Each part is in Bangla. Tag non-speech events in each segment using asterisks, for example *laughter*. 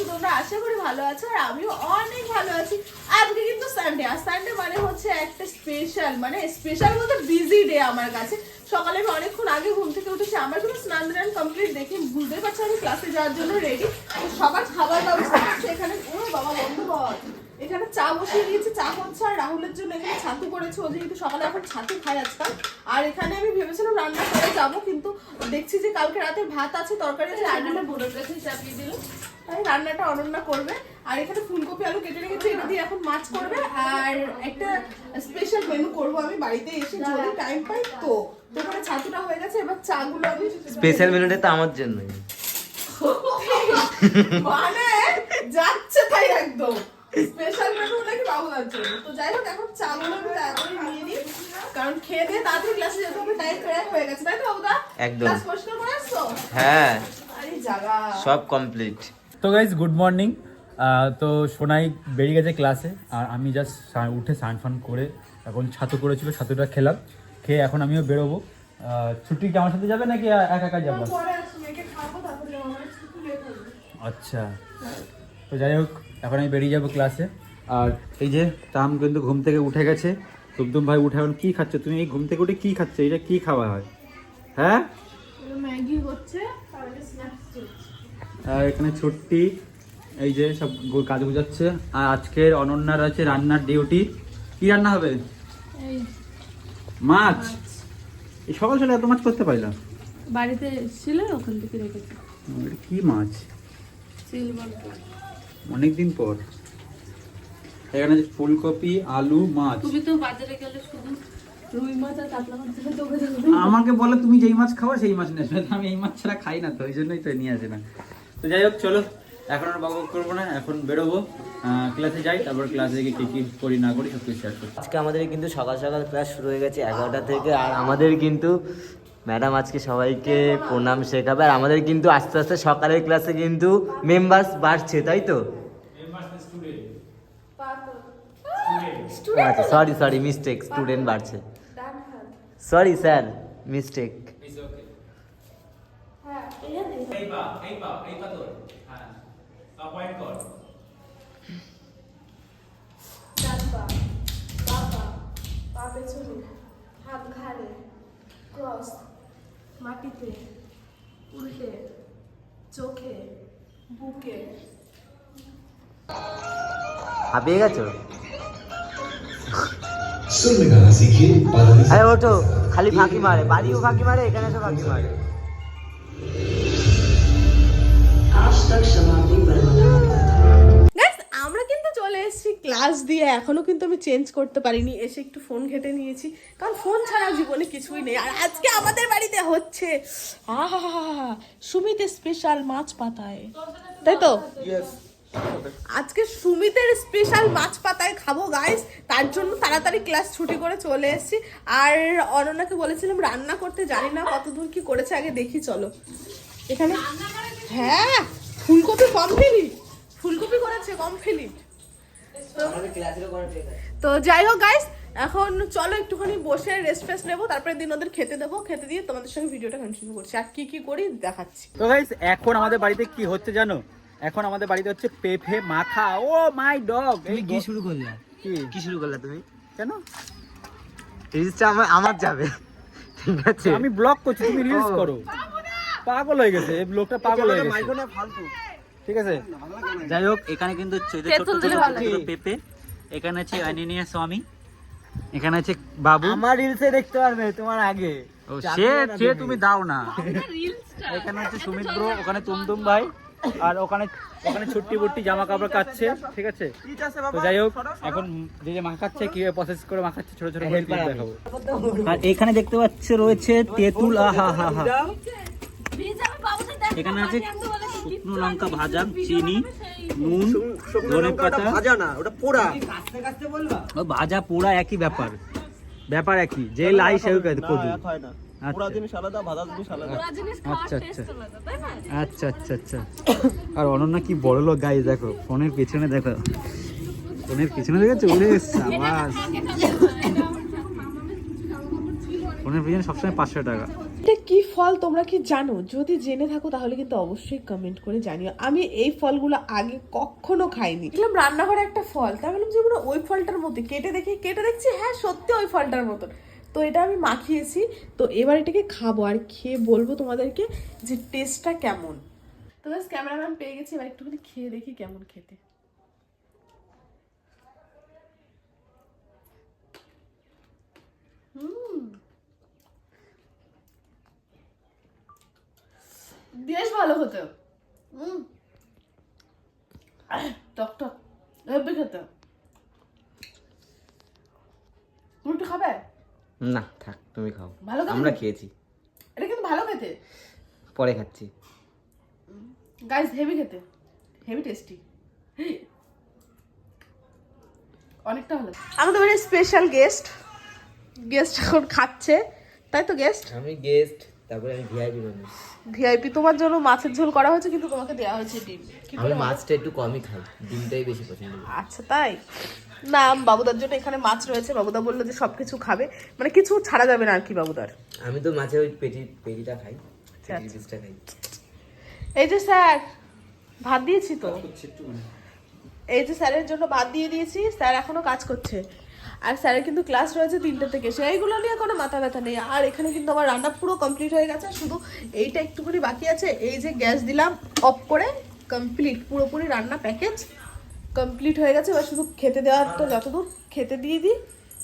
আছো, তোমরা আশা করি ভালো আছো আর আমিও অনেক ভালো আছি। আজকে কিন্তু সানডে আর সানডে মানে হচ্ছে একটা স্পেশাল মানে স্পেশাল বলতে বিজি ডে আমার কাছে। সকালে আমি অনেকক্ষণ আগে ঘুম থেকে উঠেছি, আমার কিন্তু স্নান দান কমপ্লিট দেখে বুঝতে পারছি আমি ক্লাসে যাওয়ার জন্য রেডি সবার খাবার ব্যবস্থা হচ্ছে এখানে, ও বাবা, বন্ধু বল এখানে চা বসিয়ে দিয়েছে, চা হচ্ছে আর রাহুলের জন্য এখানে ছাতু করেছে, ও যেহেতু সকালে এখন ছাতু খাই আজকাল। আর এখানে আমি ভেবেছিলাম রান্না করে যাব, কিন্তু দেখছি যে কালকে রাতে ভাত আছে, তরকারি আছে রান্নাটা বোনের কাছেই চাপিয়ে দিল তাই রান্নাটা অনন্যা করবে। আর এখানে ফুলকপি আলু কেটে রেখেছি এটা দিয়ে এখন মাছ করবে। আর একটা স্পেশাল মেনু করব আমি বাড়িতে এসে যদি টাইম পাই তো। তো এখানে ছাতুটা হয়ে গেছে এবার চাগুলো আমি স্পেশাল মেনুটা তো আমার জন্য। *laughs* মানে যাচ্ছে তাই একদম। স্পেশাল মেনু নাকি বাবুদার জন্য। তো যাই হোক এখন চাগুলো আমি তাড়াতাড়ি নিয়ে নিই। কারণ খেয়ে দিয়ে তাড়াতাড়ি ক্লাসে যেতে হবে টাইম প্রায় হয়ে গেছে। তাই তো বাবুদা? একদম। ক্লাস পরিষ্কার করে আসছো? হ্যাঁ। আরে জাগা। সব কমপ্লিট তো গাইজ গুড মর্নিং তো সোনাই বেরিয়ে গেছে ক্লাসে আর আমি জাস্ট উঠে স্নান ফান করে এখন ছাতু করেছিল ছাতুটা খেলাম। খেয়ে এখন আমিও বেরোবো। ছুটি কি আমার সাথে যাবে নাকি একা একা যাব? আচ্ছা। তো যাই হোক এখন আমি বেরিয়ে যাব ক্লাসে আর এই যে তাম কিন্তু ঘুম থেকে উঠে গেছে। তুমতুম ভাই উঠে এখন কী খাচ্ছ? তুমি এই ঘুম থেকে উঠে কী খাচ্ছ? এটা কী খাওয়া হয়? হ্যাঁ? ম্যাগি হচ্ছে আর একটা স্ন্যাক্স চলছে আর এখানে ছুটি এই যে সব কাজ গুজাচ্ছে। আর আজকের অনন্যার আছে রান্নার ডিউটি। কি রান্না হবে? মাছ। এই সকাল সকাল এত মাছ করতে পারলাম বাড়িতে ছিল ওখান থেকে রেখেছি। কি মাছ? অনেক দিন পর। এখানে ফুলকপি আলু মাছ। তুমি তো বাজারে গেলে শুধু রুই মাছ আর কাতলা মাছ আমাকে বলে তুমি যেই মাছ খাও সেই মাছ নিয়ে আমি এই মাছ ছাড়া খাই না তো ওই জন্যই তো নিয়ে আসে না। তো যাই হোক চলো। এখন আর বাবা করব না এখন বেরোবো। ক্লাসে যাই তারপর ক্লাসে গিয়ে কী কী করি না করি সব কিছু শেয়ার করছি আজকে আমাদের কিন্তু সকাল সকাল ক্লাস শুরু হয়ে গেছে এগারোটা থেকে আর আমাদের কিন্তু ম্যাডাম আজকে সবাইকে প্রণাম শেখাবে আর আমাদের কিন্তু আস্তে আস্তে সকালের ক্লাসে কিন্তু মেম্বার্স বাড়ছে তাই তো? আচ্ছা সরি সরি মিস্টেক স্টুডেন্ট বাড়ছে। সরি স্যার মিস্টেক হাঁপিয়ে গেছো? আরে খালি ফাঁকি মারে বাড়িও ফাঁকি মারে এখানে এসে ফাঁকি মারে। আমরা কিন্তু চলে এসেছি ক্লাস দিয়ে এখনও কিন্তু আমি চেঞ্জ করতে পারিনি এসে একটু ফোন ঘেটে নিয়েছি কারণ ফোন ছাড়া জীবনে কিছুই নেই আর আজকে আমাদের বাড়িতে হচ্ছে সুমিতে স্পেশাল মাছ পাতায়। তাই তো? আজকে সুমিতের স্পেশাল মাছ পাতায় খাব গাইস তার জন্য তাড়াতাড়ি ক্লাস ছুটি করে চলে এসেছি। আর অনন্যাকে বলেছিলাম রান্না করতে জানি না কত দূর কি করেছে আগে দেখি, চলো। এখানে হ্যাঁ ফুলকপি কমপ্লিট ফুলকপি করেছে কমপ্লিট তো যাই হোক গাইস এখন চলো একটুখানি বসে রেস্ট ফেস্ট নেব, তারপরে দিন ওদের খেতে দেবো। খেতে দিয়ে তোমাদের সঙ্গে ভিডিওটা কন্টিনিউ করছি। আর কি কি করি, দেখাচ্ছি। তো গাইস এখন আমাদের বাড়িতে কি হচ্ছে জানো? এখন আমাদের বাড়িতে হচ্ছে পেঁপে মাথা। ও মাই ডগ তুমি কি শুরু করলে? কি? কি শুরু করলে তুমি? কেন? রিলসটা আমার আমার যাবে। ঠিক আছে। আমি ব্লগ করছি তুমি রিলস করো। পাগল হয়ে গেছে এই ব্লগটা পাগল হয়ে গেছে। মাইকোনে ফালতু। ঠিক আছে? যাই হোক এখানে কিন্তু ছোট ছোট পেঁপে এখানে আছে অনিনিয়া স্বামী এখানে আছে বাবু। আমার রিলসে দেখতে পারবে তোমার আগে। ও সে সে তুমি দাও না। এখানে হচ্ছে সুমিত ব্রো ওখানে তুমতুম ভাই। আর ওখানে ওখানে ছুটি বুট্টি জামা কাপড় কাচ্ছে ঠিক আছে? তো যাই হোক এখন যে যে মাখাচ্ছে কীভাবে প্রসেস করে মাখাচ্ছে ছোট ছোট করে দেখাবো। আর এখানে দেখতে পাচ্ছ রয়েছে তেঁতুল আহা হা হা। এখানে আছে শুকনো লঙ্কা ভাজা চিনি নুন ধনে পাতা। ভাজা না ওটা পোড়া। ও ভাজা পোড়া একই ব্যাপার। ব্যাপার একই যে লাই সেও কদু না পোড়া জিনিস আলাদা ভাজা জিনিস আলাদা। আচ্ছা আচ্ছা। আচ্ছা আচ্ছা আচ্ছা। আর অনন্যা কি বড় লোক গাইজ দেখো ফোনের পেছনে দেখো। ফোনের পেছনে দেখেছ সাবাস ফোনের পেছনে সবসময় পাঁচশো টাকা। এটা কি ফল তোমরা কি জানো? যদি জেনে থাকো তাহলে কিন্তু অবশ্যই কমেন্ট করে জানিও। আমি এই ফলগুলো আগে কখনো খাইনি। দেখলাম রান্নাঘরে একটা ফল তাই বললাম যে পুরো ওই ফলটার মতো কেটে দেখি কেটে দেখছি হ্যাঁ সত্যি ওই ফলটার মতন। তো এটা আমি মাখিয়েছি। তো এবার এটাকে খাব আর খেয়ে বলব তোমাদেরকে যে টেস্টটা কেমন। তো ব্যাস ক্যামেরাম্যান পেয়ে গেছি, এবার একটুখানি খেয়ে দেখি কেমন খেতে। বেশ ভালো হতো টক টক খেতে তুমি একটু খাবে না থাক তুমি খাও। ভালো তো? আমরা খেয়েছি। এটা কিন্তু ভালো খেতে। পরে খাচ্ছি। গাইস হেভি খেতে। হেভি টেস্টি অনেকটা ভালো আমাদের বাড়ির স্পেশাল গেস্ট গেস্ট এখন খাচ্ছে। তাই তো গেস্ট আমি গেস্ট তারপরে আমি ভিআইপি মানুষ ভিআইপি তোমার জন্য মাছের ঝোল করা হয়েছে কিন্তু তোমাকে দেওয়া হয়েছে ডিম। কি আমি মাছটা একটু কমই খাই ডিমটাই বেশি পছন্দ করি। আচ্ছা তাই? না বাবুদার জন্য এখানে মাছ রয়েছে বাবুদা বলল যে সবকিছু খাবে। মানে কিছু ছাড়া যাবে না আর কি বাবুদার। আমি তো মাছের ওই পেটি পেটিটা খাই আচ্ছা। পেটির খাই। এই যে স্যার ভাত দিয়েছি তো? এই যে স্যারের জন্য ভাত দিয়ে দিয়েছি স্যার এখনও কাজ করছে। আর স্যারের কিন্তু ক্লাস রয়েছে তিনটে থেকে। সেইগুলো নিয়ে কোনো মাথা ব্যথা নেই। আর এখানে কিন্তু আমার রান্না পুরো কমপ্লিট হয়ে গেছে। শুধু এইটা একটুখানি বাকি আছে। এই যে গ্যাস দিলাম, অফ করে কমপ্লিট পুরোপুরি রান্না প্যাকেজ কমপ্লিট হয়ে গেছে। এবার শুধু খেতে দেওয়ার তো যতদূর, খেতে দিয়ে দিই।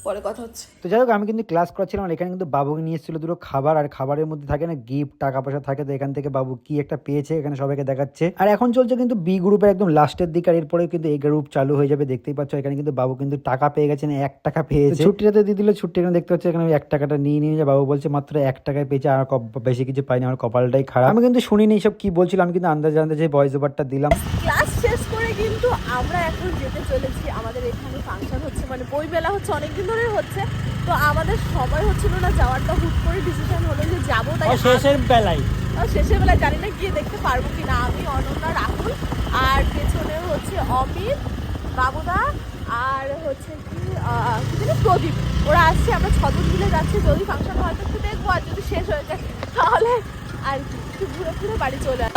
পরে কথা হচ্ছে। তো যাই হোক আমি কিন্তু ক্লাস করাচ্ছিলাম আর এখানে কিন্তু বাবুকে নিয়ে এসেছিল দুটো খাবার আর খাবারের মধ্যে থাকে না গিফট টাকা পয়সা থাকে তো এখান থেকে বাবু কি একটা পেয়েছে এখানে সবাইকে দেখাচ্ছে। আর এখন চলছে কিন্তু বি গ্রুপের একদম লাস্টের দিকে আর এরপরে কিন্তু এই গ্রুপ চালু হয়ে যাবে দেখতেই পাচ্ছ। এখানে কিন্তু বাবু কিন্তু টাকা পেয়ে গেছেন এক টাকা পেয়েছে। ছুটিটাতে দিয়ে দিল ছুটি এখানে দেখতে পাচ্ছি এখানে এক টাকাটা নিয়ে নিয়ে যায় বাবু বলছে মাত্র এক টাকায় পেয়েছে আর বেশি কিছু পাইনি আমার কপালটাই খারাপ। আমি কিন্তু শুনিনি সব কি বলছিলাম আমি কিন্তু আন্দাজে আন্দাজে ভয়েস ওভারটা দিলাম। ক্লাস শেষ করে কিন্তু আমরা এখন যেতে চলেছি আমাদের এখানে ফাংশন হচ্ছে মানে বই মেলা হচ্ছে অনেকদিন ধরে হচ্ছে। তো আমাদের সময় হচ্ছিল না যাওয়ারটা হুট করে ডিসিশন হলো যে যাব তাই শেষের বেলায়। আর শেষের বেলায় জানি না গিয়ে দেখতে পারব কি না আমি অনন্যা রাহুল আর পেছনে হচ্ছে অমিত বাবুদা আর হচ্ছে কি আহ, কি জানি প্রদীপ। ওরা আসছে আমরা ছজন মিলে যাচ্ছি যদি ফাংশন হয়তো একটু দেখব আর যদি শেষ হয়ে যায় তাহলে আর কি একটু ঘুরে ঘুরে বাড়ি চলে *laughs*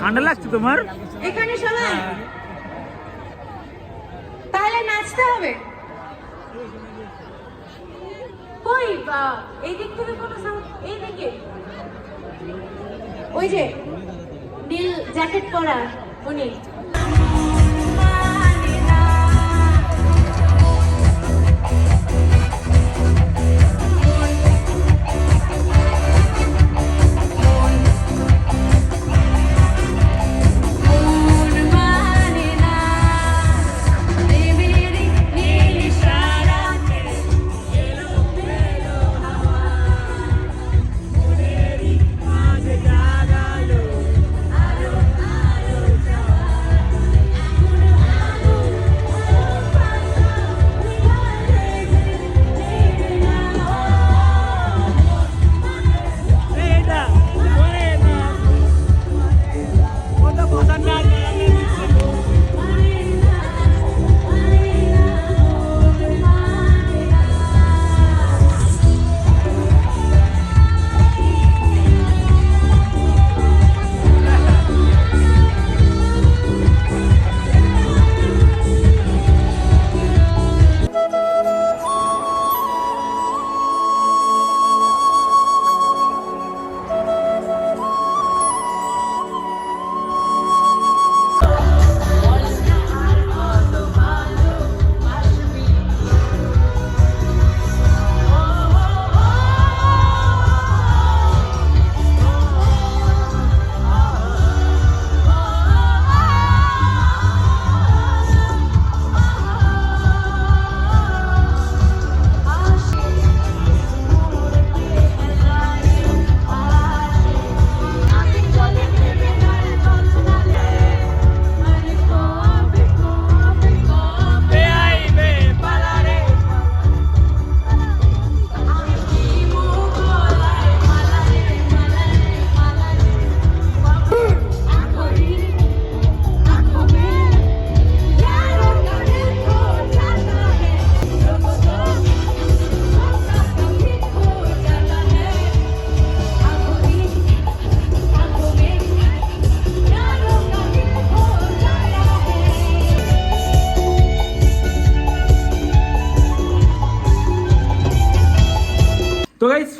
ঠান্ডা লাগছে তোমার? এখানে সবাই? তাহলে নাচতে হবে। কই বা এই দিক থেকে কোনো সাউন্ড এই দিকে। ওই যে নীল জ্যাকেট পরা উনি।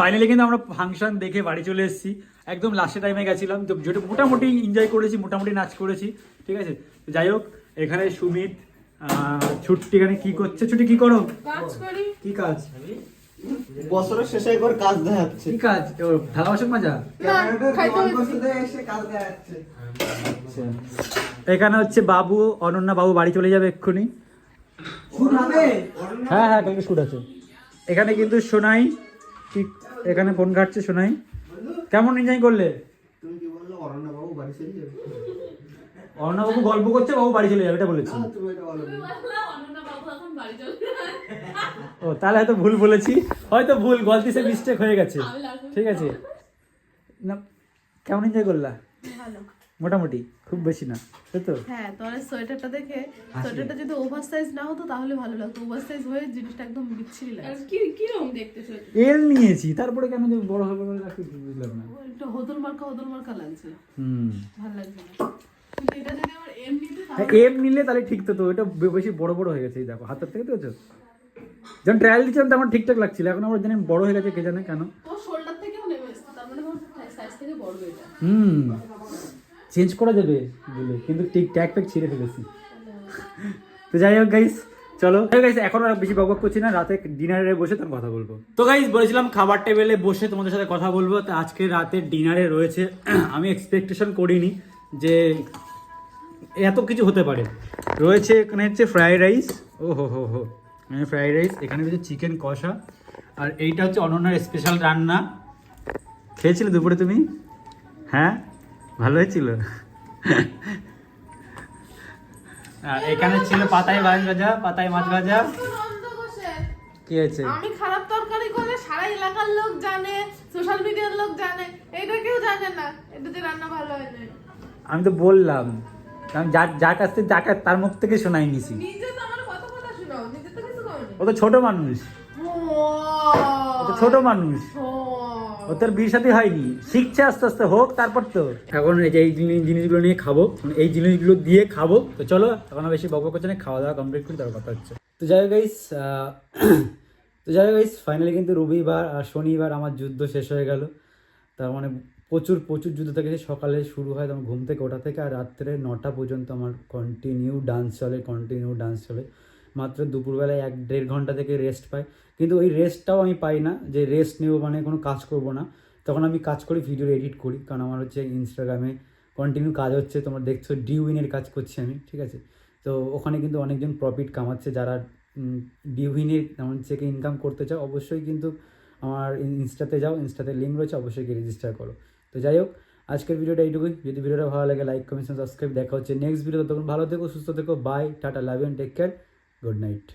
ফাইনালি কিন্তু আমরা ফাংশন দেখে বাড়ি চলে এসেছি। একদম লাস্টের টাইমে গেছিলাম। তো যেটা মোটামুটি এনজয় করেছি মোটামুটি নাচ করেছি। ঠিক আছে? যাই হোক এখানে সুমিত ছুটি এখানে কি করছে? ছুটি কি করো? কাজ করি। কি কাজ? বছরের শেষে একবার কাজ দেখাচ্ছে। কি কাজ? ও থালা বাসন মাজা? না খাইতে এসে কাজ দেখাচ্ছে। এখানে হচ্ছে বাবু অনন্যা বাবু বাড়ি চলে যাবে এক্ষুনি। হ্যাঁ হ্যাঁ কালকে শুট আছে। এখানে কিন্তু সোনাই ঠিক এখানে ফোন কাটছে শোনাই। কেমন এনজয় করলে? তুমি কি বলল অরণ্য বাবু বাড়ি চলে যাবে অনন্যা গল্প করছে বাবু বাড়ি চলে যাবে এটা বলেছি। তুমি এটা বলো অনন্যা বাবু এখন বাড়ি চলে ও তাহলে হয়তো ভুল বলেছি। হয়তো ভুল গলতি সে মিস্টেক হয়ে গেছে। ঠিক আছে। না কেমন এনজয় করলা? ভালো। মোটামুটি খুব বেশি না তাই তো? হ্যাঁ তোমার সোয়েটারটা দেখে সোয়েটারটা যদি ওভার সাইজ না হতো তাহলে ভালো লাগতো। ওভার সাইজ হয়ে জিনিসটা একদম বিচ্ছিরি আর লাগে কি কীরকম দেখতেছো এল নিয়েছি তারপরে কেন যে বড় হবে বলে রাখি বুঝলাম না। একটু হদল মার্কা হদল মার্কা লাগছে। হুম। ভালো লাগছে না। কিন্তু এটা যদি আমার এমনিতে হ্যাঁ, এম নিলে তাহলে ঠিক তো তো এটা বেশি বড় বড় হয়ে গেছে এই দেখো হাতের থেকে দেখেছ যখন ট্রায়াল দিচ্ছিলাম তখন ঠিকঠাক লাগছিল এখন আমার জানি বড় হয়ে গেছে কে জানে কেন। তোর শোল্ডার থেকেও নেমে এসছে তার মানে সাইজ থেকে বড় এটা হুম। চেঞ্জ করা যাবে বলে, কিন্তু ঠিক ট্যাগ প্যাক ছিঁড়ে ফেলেছি। তো যাই হোক গাইস চলো। গাইস এখন আর বেশি বকবক করছি না, রাতে ডিনারে বসে তখন কথা বলব। তো গাইস বলেছিলাম খাবার টেবিলে বসে তোমাদের সাথে কথা বলব, তো আজকে রাতে ডিনারে রয়েছে। *clears throat* আমি এক্সপেকটেশন করিনি যে এত কিছু হতে পারে। রয়েছে এখানে হচ্ছে ফ্রাইড রাইস ও হো হো হো, এখানে ফ্রাইড রাইস এখানে হচ্ছে চিকেন কষা। আর এইটা হচ্ছে অনন্যার স্পেশাল রান্না। খেয়েছিলে দুপুরে তুমি? হ্যাঁ? ভালো হয়েছিল আর এখানে ছিল পাতায় মাছ ভাজা পাতায় মাছ ভাজা। কি হয়েছে? আমি খারাপ তরকারি করলে সারা এলাকার লোক জানে সোশ্যাল মিডিয়ার লোক জানে এটা কেউ জানে না। এটাতে রান্না ভালো হয় না আমি তো বললাম আমি যার যার কাছ থেকে যাকে তার মুখ থেকে শোনাই নিছি। নিজে তো আমার কত কথা শোনাও নিজে তো কিছু করনি। ও তো ছোট মানুষ। ও তো ছোট মানুষ। ও তোর বিয়ের সাথে হয়নি। শিখছে আস্তে আস্তে, হোক, তারপর তো। এখন এই যে এই জিনিসগুলো নিয়ে খাব এই জিনিসগুলো দিয়ে খাব। তো চলো, এখন বেশি বকবক করছে না, খাওয়া দাওয়া কমপ্লিট করি তার কথা হচ্ছে। তো যাই হোক গাইস তো যাই হোক গাইস ফাইনালি কিন্তু রবিবার আর শনিবার আমার যুদ্ধ শেষ হয়ে গেল। তার মানে প্রচুর প্রচুর যুদ্ধ থেকে সকালে শুরু হয়, তখন ঘুম থেকে ওঠা থেকে আর রাত্রে নটা পর্যন্ত আমার কন্টিনিউ ডান্স চলে কন্টিনিউ ডান্স চলে। মাত্র দুপুরবেলায় এক দেড় ঘণ্টা থেকে রেস্ট পাই কিন্তু ওই রেস্টটাও আমি পাই না, যে রেস্ট নেব মানে কোনো কাজ করব না। তখন আমি কাজ করি ভিডিও এডিট করি। কারণ আমার হচ্ছে ইনস্টাগ্রামে কন্টিনিউ কাজ হচ্ছে, তোমরা দেখছ ডিউইনের কাজ করছি আমি, ঠিক আছে? তো ওখানে কিন্তু অনেকজন প্রফিট কামাচ্ছে যারা ডিউইনের যেমন চেকে ইনকাম করতে চাও, অবশ্যই কিন্তু আমার ইনস্টাতে যাও ইনস্টাতে লিঙ্ক রয়েছে, অবশ্যই রেজিস্টার করো। তো যাই হোক, আজকের ভিডিওটা এইটুকুই। যদি ভিডিওটা ভালো লাগে লাইক কমেন্ট সাবস্ক্রাইব দেখা হচ্ছে নেক্সট ভিডিও তখন ভালো থেকো, সুস্থ থেকো। Bye tata love take care good night